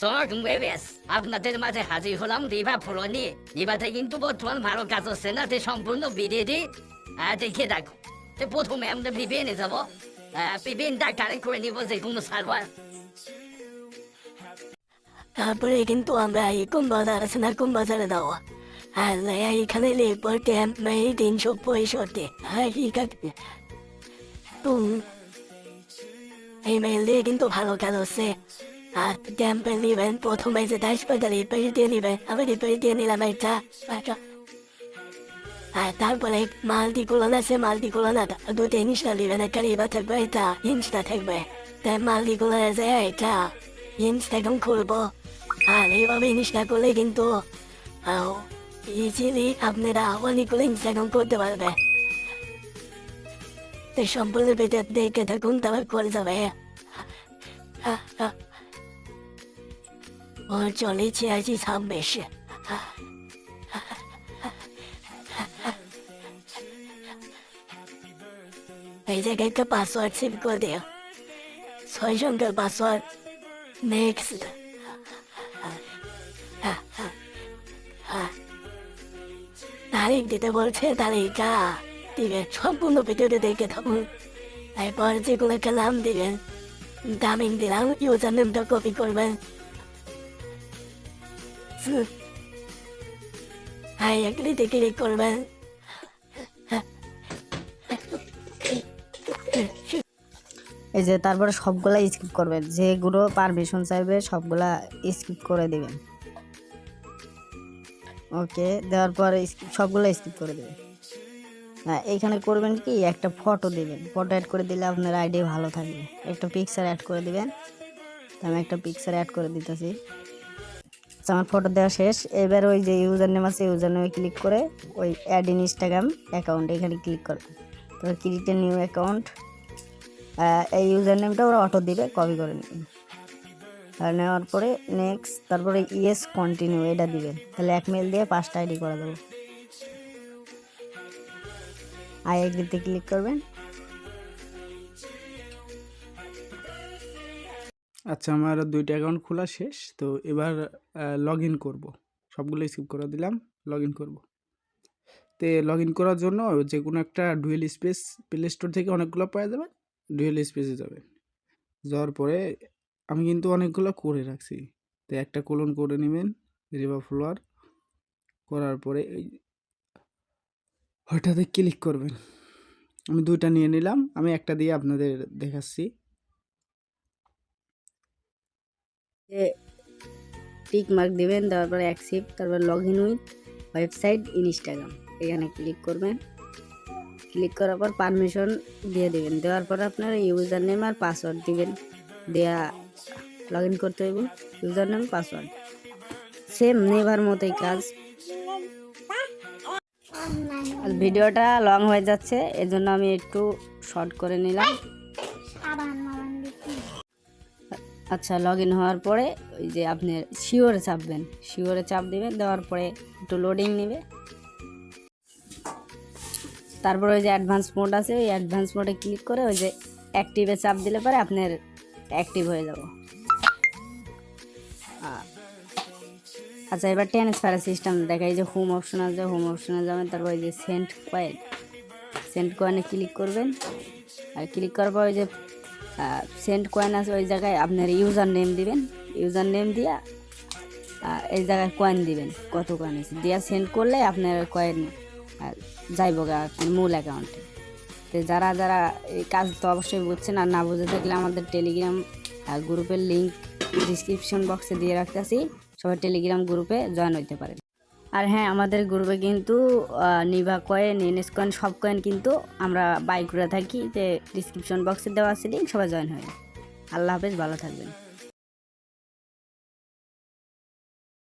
সক ওয়েবেস আপনাদের মাঝে হাজির হলাম রিভা ফলো রিভাতে কিন্তু বর্তমান ভালো কাজ হচ্ছে সম্পূর্ণ বিদেদি দেখে দেখো তে প্রথমে আমরা বিপিএনে যাব। বিপিএনটা কানেক্ট করে নিব যে কোনো সার্ভার তারপরে কিন্তু আমরা এই কোন আছে না কোন বাজারে দেওয়া এখানে লিখব ট্যাম্প মেয়ে তিনশো পঁয়ষট্টি। হ্যাঁ ঠিক আছে। এই মেল দিয়ে কিন্তু ভালো কাজ হচ্ছে। ট্যাম্পে নেবেন প্রথমে যে দাস পাতা রিপেয়ার দিয়ে নেবেন দিয়ে নিলাম একটা আর তারপরে গুলো আছে মালটি গুলো না দুটো নেবেন একটা রিবা থাকবে এটা ইনস্টা থাকবে তাই মালটি গুলো আছে এটা ইনস্টাগ্রাম খুলবো আর এইভাবে ইনস্টা করলে কিন্তু ইজিলি আপনারা অনেকগুলো ইনস্টাগ্রাম করতে পারবে সম্পূর্ণ ভিডিও দেখে থাকুন তারপর করে যাবে চলেছে আছি ছাব্বিশ এই জায়গায় একটা পাসওয়ার্ড সেভ করে দিও ছয় সংখ্যার পাসওয়ার্ড নেক্সট তারিখ দিতে বলছে তারিখটা দিবেন সম্পূর্ণ ভিডিওতে দেখে থাকুন এরপর যেগুলো একটা দিবেন দামিং দিলাম ইউজার নেমটা কপি করবেন হ্যাঁ এগুলিতে ক্লিক করবেন এই যে তারপরে সবগুলা স্কিপ করবেন যেগুলো পারমিশন চাইবে, সবগুলা স্কিপ করে দিবেন ওকে দেওয়ার পরে সবগুলো স্কিপ করে দেবেন হ্যাঁ এইখানে করবেন কি, একটা ফটো দিবেন। ফটো অ্যাড করে দিলে আপনার আইডি ভালো থাকবে। একটা পিকচার অ্যাড করে দিবেন। আমি একটা পিকচার অ্যাড করে দিতেছি। আমার ফটো দেওয়া শেষ। এবার ওই যে ইউজার নেম আছে ইউজার নেমে ক্লিক করে ওই অ্যাড ইন ইনস্টাগ্রাম অ্যাকাউন্ট এখানে ক্লিক করবেন তো ক্রিয়েট নিউ অ্যাকাউন্ট এই ইউজার নেমটা ওরা অটো দিবে কপি করে নেবেন নেওয়ার পরে নেক্সট তারপরে ইয়েস কন্টিনিউ এটা দিবেন তাহলে এক মেল দিয়ে পাঁচটা আইডি করে দেবো। আই এগ্রিতে ক্লিক করবেন। আচ্ছা আমার দুইটা অ্যাকাউন্ট খোলা শেষ, তো এবার লগ ইন করব। সবগুলো স্কিপ করে দিলাম লগ ইন করব। তো লগ ইন করার জন্য যে কোনো একটা ডুয়েল স্পেস প্লে স্টোর থেকে অনেকগুলো পাওয়া যাবে ডুয়েল স্পেসে যাবেন যাওয়ার পরে আমি কিন্তু অনেকগুলো করে রাখছি। তো একটা কোলন করে নেবেন রিভার ফ্লোয়ার করার পরে এই ওইটাতে ক্লিক করবেন। আমি দুইটা নিয়ে নিলাম, আমি একটা দিয়ে আপনাদের দেখাচ্ছি। টিক মার্ক দিবেন, দেওয়ার পরে অ্যাকসেপ্ট, তারপর log in with website Instagram. এখানে ক্লিক করবেন। ক্লিক করার পর পারমিশন দিয়ে দেবেন। দেওয়ার পর আপনার ইউজার নেম আর পাসওয়ার্ড দিবেন। দেয়া লগ ইন করতে হইব। User name password. Same never মতোই কাজ। ভিডিওটা লং হয়ে যাচ্ছে, এজন্য আমি একটু শর্ট করে নিলাম। আচ্ছা লগ ইন হওয়ার পরে ওই যে আপনি শিওরে চাপবেন শিওরে চাপ দিবেন, দেওয়ার পরে একটু লোডিং নেবে। তারপরে ওই যে অ্যাডভান্স মোড আছে, ওই অ্যাডভান্স মোডে ক্লিক করে ওই যে অ্যাক্টিভে চাপ দিলে পরে আপনার অ্যাক্টিভ হয়ে যাব। আচ্ছা এবার ট্রান্সফার সিস্টেম দেখা এই যে হোম অপশন আছে হোম অপশনে যাবেন, তারপর ওই যে সেন্ট কয়েন সেন্ট কয়েনে ক্লিক করবেন। আর ক্লিক করার পর ওই যে সেন্ট কয়েন আছে, ওই জায়গায় আপনার ইউজার নেম দিবেন ইউজার নেম দিয়া এই জায়গায় কয়েন দিবেন, কত কয়েন আছে। দিয়া সেন্ড করলে আপনার কয়েন যাইব মূল অ্যাকাউন্টে। তো যারা যারা এই কাজ তো অবশ্যই বুঝছেন, আর না বুঝে থাকলে আমাদের টেলিগ্রাম গ্রুপের লিঙ্ক ডিসক্রিপশন বক্সে দিয়ে রাখতেছি। সবাই টেলিগ্রাম গ্রুপে জয়েন হইতে পারেন। আর হ্যাঁ আমাদের গ্রুপে কিন্তু নিভা কয়েন, এনএস কয়েন, সব কয়েন কিন্তু আমরা বাই করে থাকি। যে ডিসক্রিপশন বক্সে দেওয়া আছে লিঙ্ক সবাই জয়েন হয়ে আল্লাহ হাফেজ, ভালো থাকবেন।